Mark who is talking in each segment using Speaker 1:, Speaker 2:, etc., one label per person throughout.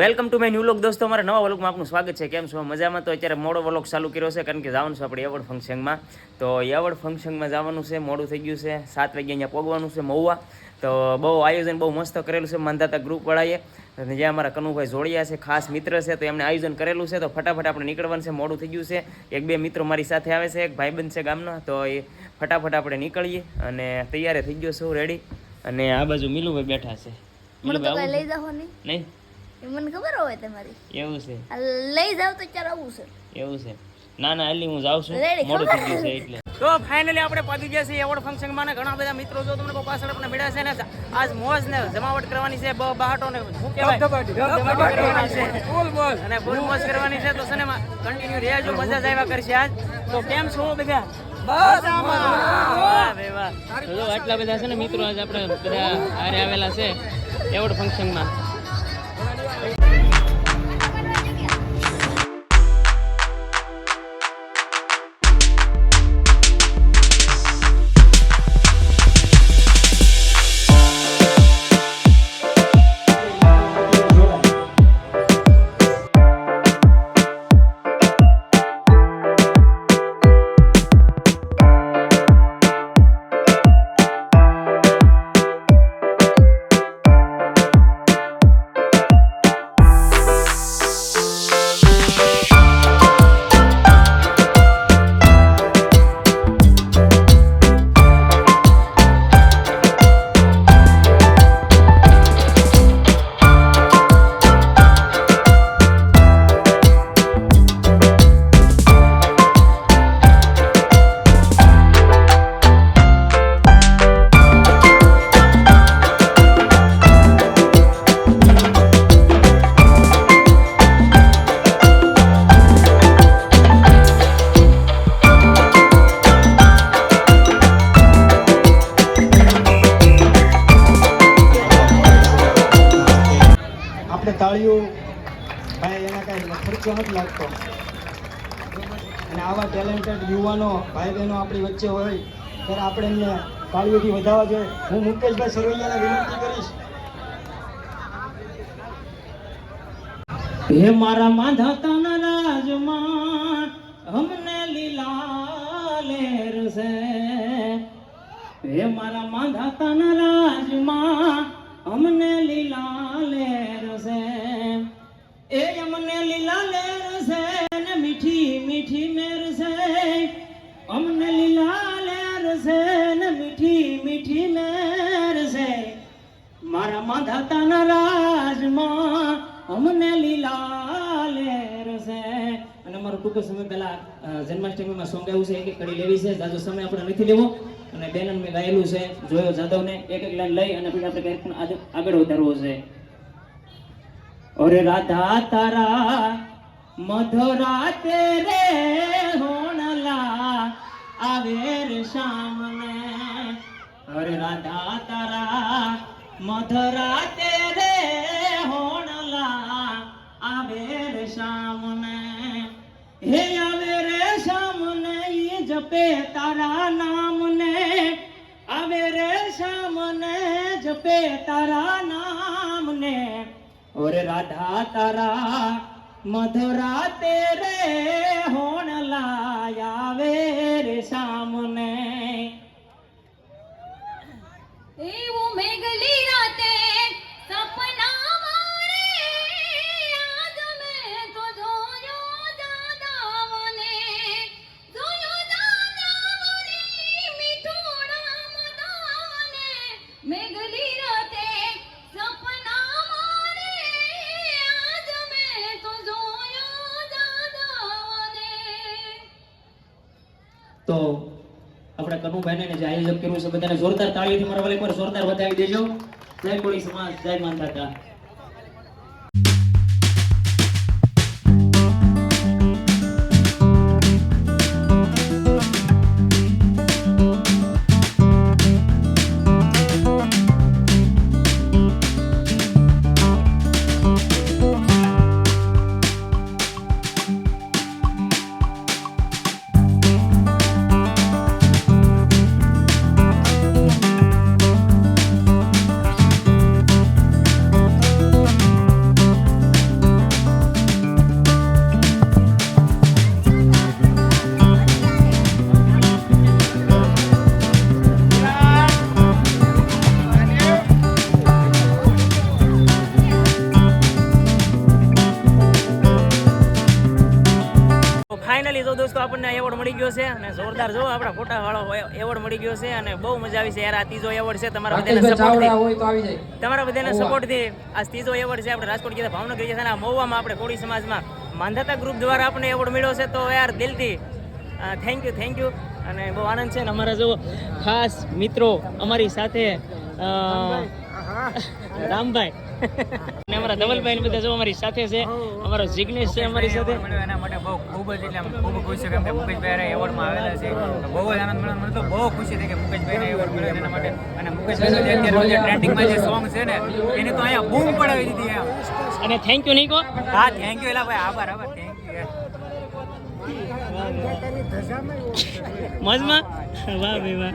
Speaker 1: Welcome to my new vlog દોસ્તો અમારા નવા વલોગમાં આપનું સ્વાગત છે. કેમ છો? મજામાં? તો અત્યારે મોડો વલોગ ચાલુ કર્યો છે કારણ કે જવાનું છે આપણે એવોર્ડ ફંક્શનમાં. તો એવોર્ડ ફંક્શનમાં જવાનું છે મોડું થઈ ગયું છે સાત વાગે અહીંયા પહોંચવાનું છે મહુવા. તો બહુ આયોજન બહુ મસ્ત કરેલું છે માંધાતા ગ્રુપવાળાએ અને જે અમારા કનુભાઈ જોડિયા છે ખાસ મિત્ર છે તો એમને આયોજન કરેલું છે. તો ફટાફટ આપણે નીકળવાનું છે મોડું થઈ ગયું છે. એક બે મિત્રો મારી સાથે આવે છે એક ભાઈબંધ છે ગામનો. તો એ ફટાફટ આપણે નીકળીએ અને તૈયાર થઈ ગયો છું રેડી અને આ બાજુ મિલુભાઈ બેઠા છે.
Speaker 2: નહીં? મને ખબર હોય તમારી.
Speaker 1: એવું છે.
Speaker 2: લઈ જાવ તો ચાલ આવું છે?
Speaker 1: એવું છે. ના ના હાલી હું જાઉં છું. મોડું થઈ ગયું છે એટલે. તો ફાઇનલી આપણે પહોંચી ગયા છીએ એવોર્ડ ફંક્શનમાં ને ઘણા બધા મિત્રો જો તમને પાછળ આપણે મળ્યા છે ને આજ મોજ ને જમાવટ કરવાની છે બહાટો ને શું કહેવાય? ધબધબાટી કરવાની છે. અને ફૂલ મોજ કરવાની છે તો છે ને કન્ટિન્યુ રહેજો મજા જ આવ્યા કરશે આજ. તો કેમ છો બધા? આટલા બધા છે ને મિત્રો આજે આપણે બધા હારે આવેલા છે એવોર્ડ ફંક્શનમાં
Speaker 3: ખર્ચો નથી અને આવા ટેલેન્ટેડ યુવાનો ભાઈ બહેનો આપણી વચ્ચે હોય, ત્યારે આપણે એમને તાળીઓથી વધારવા જોઈએ. હું મુકેશભાઈ સરવૈયાને વિનંતી કરીશ.
Speaker 4: હે મારા માંધાતાના રાજમાં, અમને લીલા લેર છે. હે મારા માંધાતાના રાજમાં, અમને લીલા લેર છે. એ અમને લીલા લેર છે ને મીઠી મીઠી મેર છે. અમને લીલા લેર છે ને મીઠી મીઠી મેર છે. મારા માધાતાના રાજમાં અમને લીલા લેર છે. અને મારો ટૂંક સમય પહેલા જન્માષ્ટમીમાં સોંગ આવ્યું છે એક એક કડી લેવી છે. જાજો સમય આપણે નથી લેવો. અને બેનન મેં ગાયેલું છે. જોયો જાદવને. એક એક લાઈન લઈ અને પછી આપણે કંઈક આગળ વધારવો છે. ઓરે રાધા તારા મધુરા તેરે હોણલા, આવે રે શામને. અરે રાધા તારા મધુરા તેરે હોણલા, આવે રે हे હે આવે રે શામને, ઈ જપે તારા નામને. આવે રે શામને, જપે તારા નામને. ઓરે રાધા તારા મધુરા તેરે હોણલા આવે રે સામને.
Speaker 2: એવું
Speaker 4: કનુભાઈને ને જે આયોજક કર્યું છે. બધાને જોરદાર તાળીઓથી મારા વાલે પર જોરદાર વધાવી દેજો. જય કોળી સમાજ, જય માનતા ફાઇનલી તો દોસ્તો આપણને એવોર્ડ મળી ગયો છે અને જોરદાર જો આપણા ફોટા વાળો એવોર્ડ મળી ગયો છે અને બહુ મજા આવી છે. યાર આ ત્રીજો એવોર્ડ છે તમારા બધાને
Speaker 5: સપોર્ટ
Speaker 4: તમારા બધાના સપોર્ટથી આ ત્રીજો એવોર્ડ છે આપણે રાજકોટ ગયા ભાવનગર ગયા છે અને મહુવામાં આપણે કોળી સમાજમાં માંધાતા ગ્રુપ દ્વારા આપણને એવોર્ડ મળ્યો છે. તો યાર દિલથી થેન્ક યુ થેન્ક યુ અને બહુ આનંદ છે ને અમારા જો ખાસ મિત્રો અમારી સાથે રામભાઈ. અને અમારા ધવલભાઈ ને બધા જો અમારી સાથે છે. અમારો જિગ્નેશ છે અમારી સાથે.
Speaker 6: એના માટે બહુ ખૂબ જ એટલે ખૂબ ખુશ છે કેમ કે મુકેશભાઈ એવોર્ડમાં આવેલા છે. બહુ જ આનંદ મળ્યો. મને તો બહુ ખુશી થઈ કે મુકેશભાઈને એવોર્ડ મળ્યો એના માટે. અને મુકેશભાઈ જે અત્યારે જે ટ્રેન્ડિંગમાં જે સોંગ છે ને એની તો અહીંયા બૂમ પડાવી દીધી એમ.
Speaker 4: અને થેન્ક યુ નિકો
Speaker 6: હા થેન્ક યુ એલા ભાઈ આભાર આભાર. થેન્ક યુ
Speaker 4: મોજમાં? વાહ ભાઈ વાહ.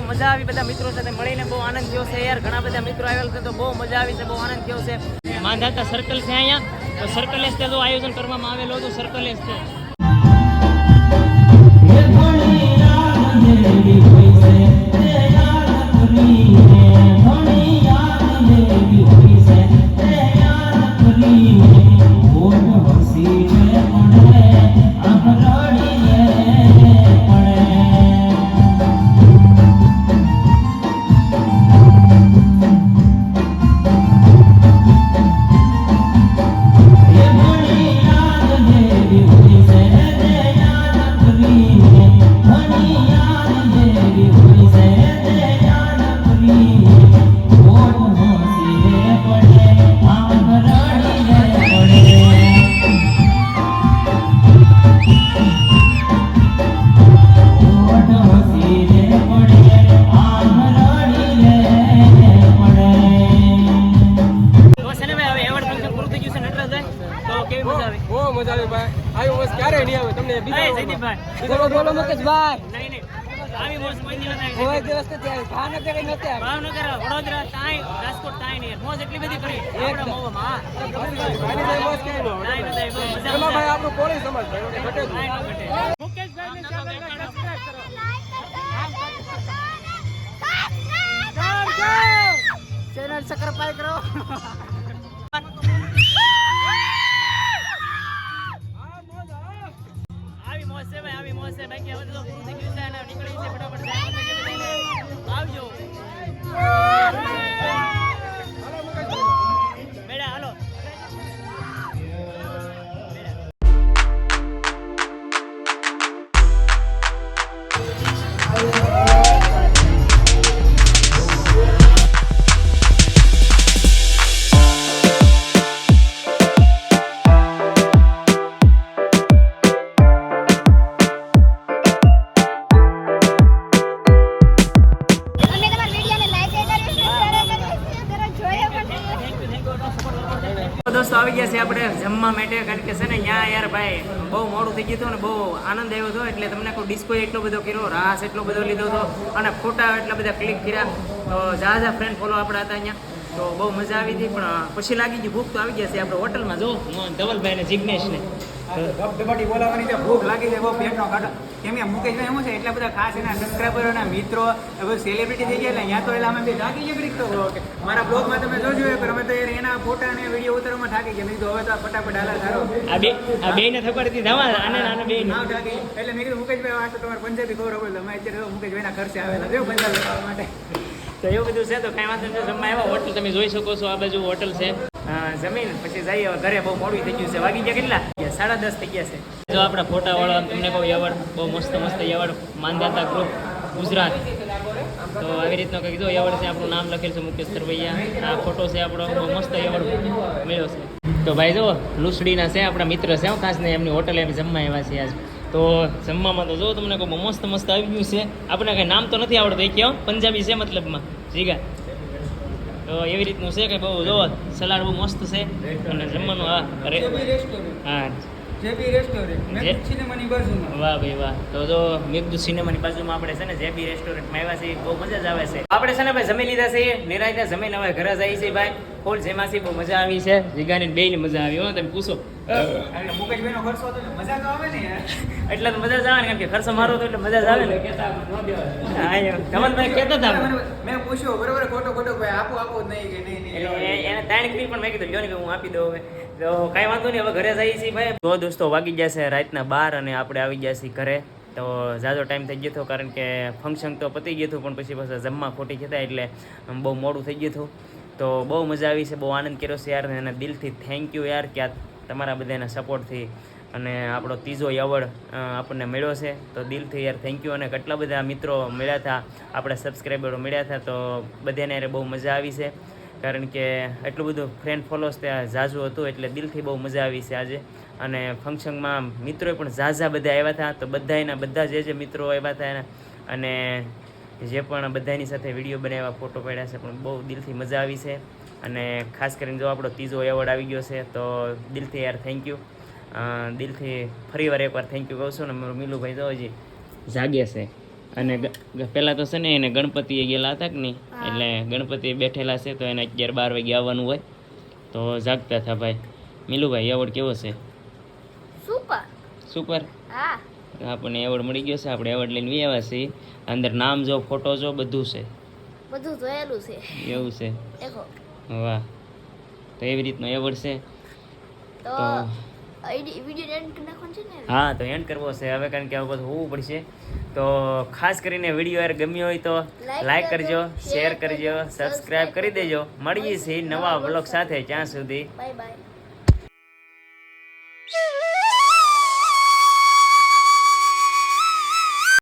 Speaker 4: મજા આવી બધા મિત્રો સાથે મળીને બહુ આનંદ થયો છે યાર. ઘણા બધા મિત્રો આવેલા છે તો બહુ મજા આવી છે બહુ આનંદ થયો છે. માંધાતા સર્કલ છે અહીંયા. તો સર્કલ એસ્તે જો આયોજન કરવામાં આવેલું હતું સર્કલ એસ્તે કોઈ દિવસ
Speaker 5: નથી આવી. ભાવનગર નથી આવી.
Speaker 4: ભાવનગર વડોદરા તાઈ રાજકોટ તાઈ ને મોજ એટલી બધી કરી. આપણા
Speaker 5: મોમાં ન
Speaker 4: આવી.
Speaker 5: ભાઈ આપણું કોળી સમાજ ઘટે જ નહીં.
Speaker 4: તાઈ ન ઘટે. આવી મોજ છે ભાઈ આવી મોજ છે. બાકી હવે તો પૂરું થઈ ગયું છે. આવજો. ને યાર ભાઈ. બહુ મોડું થઈ ગયું હતું ને બહુ આનંદ આવ્યો હતો. એટલે તમને કોઈ ડિસ્કો એટલો બધો કર્યો, રાસ એટલો બધો લીધો હતો અને ફોટા એટલા બધા ક્લિક કર્યા. તો જા જા ફ્રેન્ડ ફોલો આપણા હતા અહીંયા. તો બહુ મજા આવી હતી, પણ પછી લાગી ગયું, ભૂખ તો આવી ગયા છે આપણે હોટલમાં જો. ધવલભાઈ ને
Speaker 6: ધબધબાટી બોલાવવાની તો ભૂખ લાગી જાય બહુ પેટનો કાઢો કેમ કે મુકેશભાઈ શું છે એટલા બધા ખાસ એના સબસ્ક્રાઈબરો અને મિત્રો બધું સેલિબ્રિટી થઈ ગયા એટલે અહીંયા તો એટલે અમે બે થાકી ગયા ગ્રીક તો. મારા બ્લોગમાં તમે જોજો પણ અમે તો એના ફોટા અને વીડિયો ઉતારવામાં થાકી ગયા. મેં કીધું હવે તો ફટાફટ હાલા સારો.
Speaker 4: આ બે આ બે ને થપાડતી ધમા આને આને બે ને
Speaker 6: થાકી એટલે મેં કીધું મુકેશભાઈ આ તો તમારે પંજાબી ખબર હોય અમે અત્યારે મુકેશભાઈના ખર્ચે આવેલા. જો પંજાબી ખાવા માટે.
Speaker 4: તો એવું બધું છે તો કાંઈ વાંધો નહીં. જમવા આવ્યા હોટલ તમે જોઈ શકો છો આ બાજુ હોટલ છે. જમીન પછી જઈએ ઘરે બહુ મોડું થઈ ગયું છે. વાગી ગયા કેટલા? સાડા દસ થઈ ગયા છે. જો આપણા ફોટા વાળો તમને કહું એવોર્ડ, બહુ મસ્ત મસ્ત એવોર્ડ માંદાતા ગ્રુપ ગુજરાત. તો આવી રીતનો કંઈક જો એવોર્ડ છે, આપણું નામ લખેલું છે મુકેશ સરવૈયા. આ ફોટો છે આપણો, બહુ મસ્ત એવોર્ડ મળ્યો છે. તો ભાઈ જો, લુસડીના છે, આપણા મિત્ર છે ખાસ ને એમની હોટલે એમ જમવા આવ્યા છે આજ. તો જમવામાં તો જો, તમને કોઈ મસ્ત મસ્ત આવી ગયું છે. આપણે કંઈ નામ તો નથી આવડતું, એ કહો, પંજાબી છે મતલબમાં. જીગા. તો એવી રીતનું છે કે બહુ જો સલાડ બહુ મસ્ત છે અને જમવાનું હા અરે હા.
Speaker 6: જેબી રેસ્ટોરન્ટ સિનેમાની બાજુમાં.
Speaker 4: વાહ ભાઈ વાહ. તો જો મેઘદૂત સિનેમાની બાજુમાં આપણે છે ને જેબી રેસ્ટોરન્ટમાં આવ્યા છીએ બહુ મજા જ આવે છે. આપણે છે ને ભાઈ જમી લીધા છે નિરાયતા જમીન હવે ઘરે જઈએ છીએ ભાઈ. ફૂલ જેમાંથી બહુ મજા આવી છે. જીગાની બેયની મજા આવી. હો તમે પૂછો.
Speaker 6: મુકેશભાઈનો ખર્ચો હતો મજા તો આવે ને યાર.
Speaker 4: એટલે તો મજા જ આવે ને કેમ કે ખર્ચો મારો તો એટલે મજા જ આવે ને. કમલભાઈ કહેતા હતા
Speaker 6: મેં પૂછ્યું બરોબર ખોટો ખોટો ભાઈ આપો આપો નહીં કે નહીં
Speaker 4: એને તાણ કીધી પણ મેં કીધું લ્યો ને કે હું આપી દઉં હવે. તો કાંઈ વાંધો નહીં હવે ઘરે જઈએ છીએ ભાઈ. તો દોસ્તો વાગી ગયા છે રાતના બાર અને આપણે આવી ગયા છીએ ઘરે. તો ઝાઝો ટાઈમ થઈ ગયો હતો કારણ કે ફંક્શન તો પતી ગયું હતું પણ પછી પાછા જમવા ખોટી જતા એટલે બહુ મોડું થઈ ગયું હતું. તો બહુ મજા આવી છે બહુ આનંદ કર્યો છે યાર અને દિલથી થેન્ક યુ યાર કે આ તમારા બધાના સપોર્ટથી અને આપણો ત્રીજો એવોર્ડ આપણને મળ્યો છે. તો દિલથી યાર થેન્ક યુ અને કેટલા બધા મિત્રો મળ્યા હતા, આપણા સબસ્ક્રાઈબરો મળ્યા હતા, તો બધાને યાર બહુ મજા આવી છે. કારણ કે એટલું બધું ફ્રેન્ડ ફોલોસ ત્યાં ઝાઝું હતું, એટલે દિલથી બહુ મજા આવી છે આજે. અને ફંક્શનમાં મિત્રોએ પણ ઝાઝા બધા આવ્યા હતા, તો બધા એના બધા જે જે મિત્રો આવ્યા હતા અને જે પણ બધાની સાથે વીડિયો બનાવ્યા ફોટો પાડ્યા છે, પણ બહુ દિલથી મજા આવી છે. અને ખાસ કરીને જો આપણો ત્રીજો એવોર્ડ આવી ગયો છે, તો દિલથી યાર થેન્ક યુ દિલથી ફરી વાર એકવાર થેન્ક યુ કહું છું ને મારું મિલુભાઈ તો હજી જાગે છે. અને પહેલાં તો છે ને એને ગણપતિએ ગયેલા હતા કે નહીં? એટલે ગણપતિ બેઠેલા છે તો એને અગિયાર બાર વાગે આવવાનું હોય. તો જાગતા હતા ભાઈ. મિલુભાઈ એવોર્ડ કેવો છે?
Speaker 2: સુપર
Speaker 4: સુપર
Speaker 2: હા.
Speaker 4: આપણને એવોર્ડ મળી ગયો છે. આપણે એવોર્ડ લઈને આવ્યા છીએ. અંદર નામ જો ફોટો જો બધું છે.
Speaker 2: બધું જોયેલું છે.
Speaker 4: એવું છે. વાહ. તો એવી રીતનો એવોર્ડ છે.
Speaker 2: તો વીડિયો એન્ડ કરી છે ને?
Speaker 4: હા તો એન્ડ કરવો છે. હવે કારણ કે હવે બધું હોવું પડશે. તો ખાસ કરીને વીડિયો યાર ગમ્યો હોય તો લાઈક
Speaker 2: કરજો,
Speaker 4: શેર
Speaker 2: કરજો
Speaker 4: સબસ્ક્રાઈબ કરી દેજો. મળીએ છીએ નવા વ્લોગ સાથે. ત્યાં સુધી
Speaker 2: બાય બાય